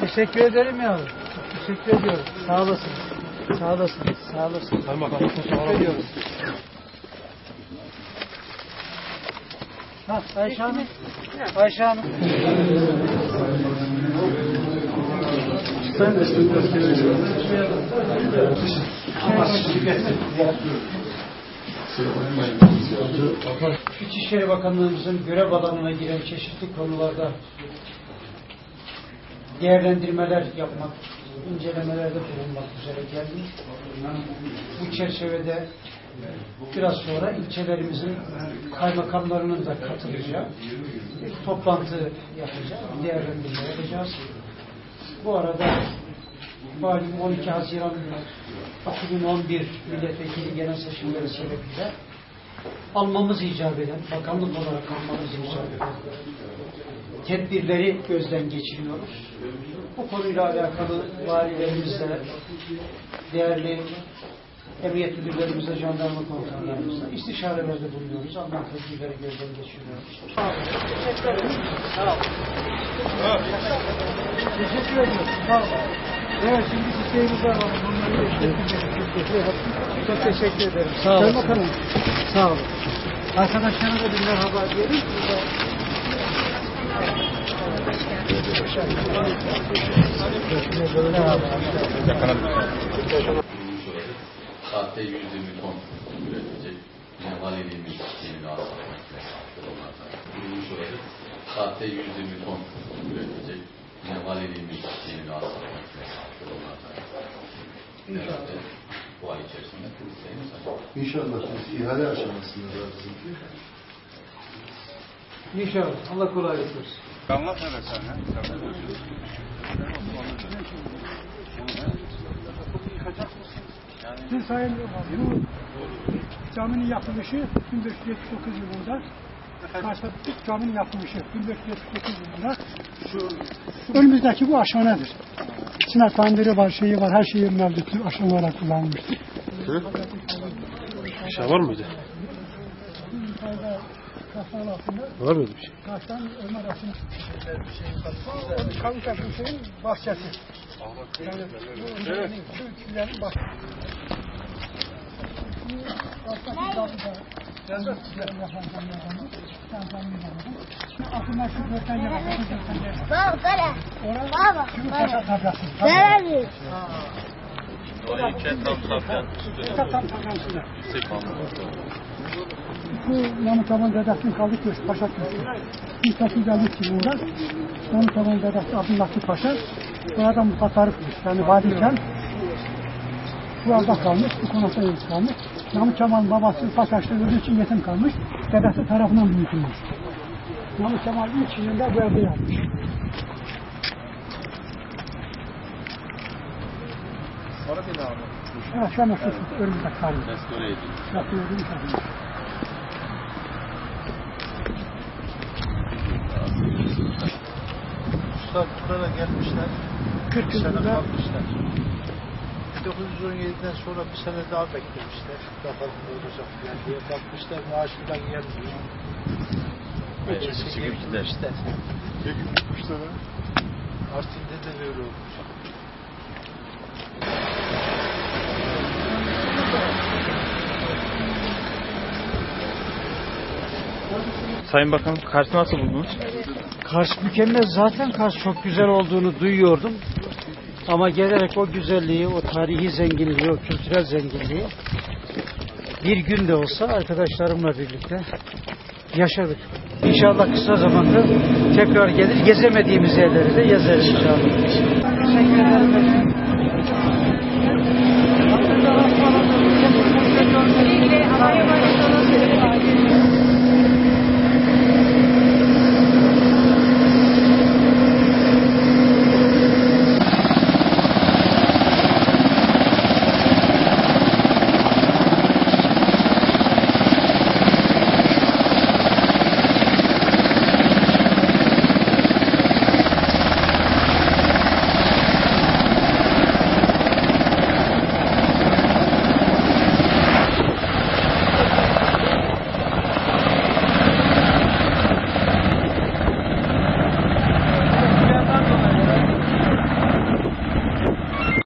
Teşekkür ederim yavrum. Teşekkür ediyorum. Sağ olasın. Sağ olasın. Sağ olasın. Sayın Bakanım. Teşekkür ediyorum. Ha, Ayşe Hanım. Ayşe Hanım. Sen de İçişleri Bakanlığımızın görev alanına giren çeşitli konularda değerlendirmeler yapmak, incelemelerde bulunmak üzere geldim. Bu çerçevede biraz sonra ilçelerimizin kaymakamlarının da katılacağı bir toplantı yapacağız, değerlendirme yapacağız. Bu arada malum 12 Haziran 2011 milletvekili genel seçimleri sebebiyle almamız icap eden, bakanlık olarak almamız icap eden tedbirleri gözden geçiriyoruz. Bu konuyla alakalı valilerimizle, değerli emniyet müdürlerimizle, jandarma komutanlarımızla istişarelerde bulunuyoruz. Alınan tedbirleri gözden geçiriyoruz. Teşekkür ederim. Sağ olun. Teşekkür ediyorum. Sağ olun. Evet şimdi bir şeyimiz var. Onları Çok teşekkür ederim. Sağ olun. Sağ olun. Arkadaşlara da bir merhaba diyelim olarak saatte 120 ton üretecek yine valiliğimiz yeni onlardan. Kurulmuş olarak saatte 120 ton üretecek yine valiliğimiz yeni onlardan. Herhalde bu ay içerisinde sayın. İnşallah biz ihale aşamasında da bizimki. İnşallah. Allah kolaylık versin. Anlat hele sen. Siz Sayın bu caminin yapılışı 1579 yılında Kars'ta caminin yapılışı 1579 yılında önümüzdeki bu aşanedir. İçine tandırı var, şeyi var, her şeyi mevcut aşan olarak kullanılmıştır. Bir şey var mıydı? Kastan altında Var mıydı bir şey? Kars'tan Ömer arasında o kavuş şeyin bahçesi. Yani bu şu ülkelerin bahçesi. Kars'taki kapıda. Baba, böyle. Orada Baba, Şimdi Kitap tam tablası. Bu Namık Kemal Dedek'in kaldık göz Paşa Köşkü. 1853 yılında Namık Kemal Dedek Abdülhatif Paşa burada mutasarrıfmış. Yani valiyken bu alda kalmış, bu konakta yetim kalmış. Namık Kemal'in babası Paşaş'ta öldüğü için yetim kalmış. Dedesi tarafından büyütülmüş. Namık Kemal ilk yılında bu evde yapmış. Bir daha anlat. Evet, şu anda şu önümüzde kalmış. Restore edildi. Yapıyorum tabii. Usta burada da gelmişler. 40 Bir sene yılında kalmışlar. 1917'den sonra bir sene daha beklemişler. Bakalım ne olacak falan diye. Bakmışlar maaşından gelmiyor. Gibi gider. Çekip gitmişler. Artvin'de de böyle olmuş. Sayın Bakanım Kars'ı nasıl buldunuz? Kars mükemmel. Zaten Kars çok güzel olduğunu duyuyordum. Ama gelerek o güzelliği, o tarihi zenginliği, o kültürel zenginliği bir gün de olsa arkadaşlarımla birlikte yaşadık. İnşallah kısa zamanda tekrar gelir gezemediğimiz yerleri de gezeriz inşallah. Teşekkür ederim.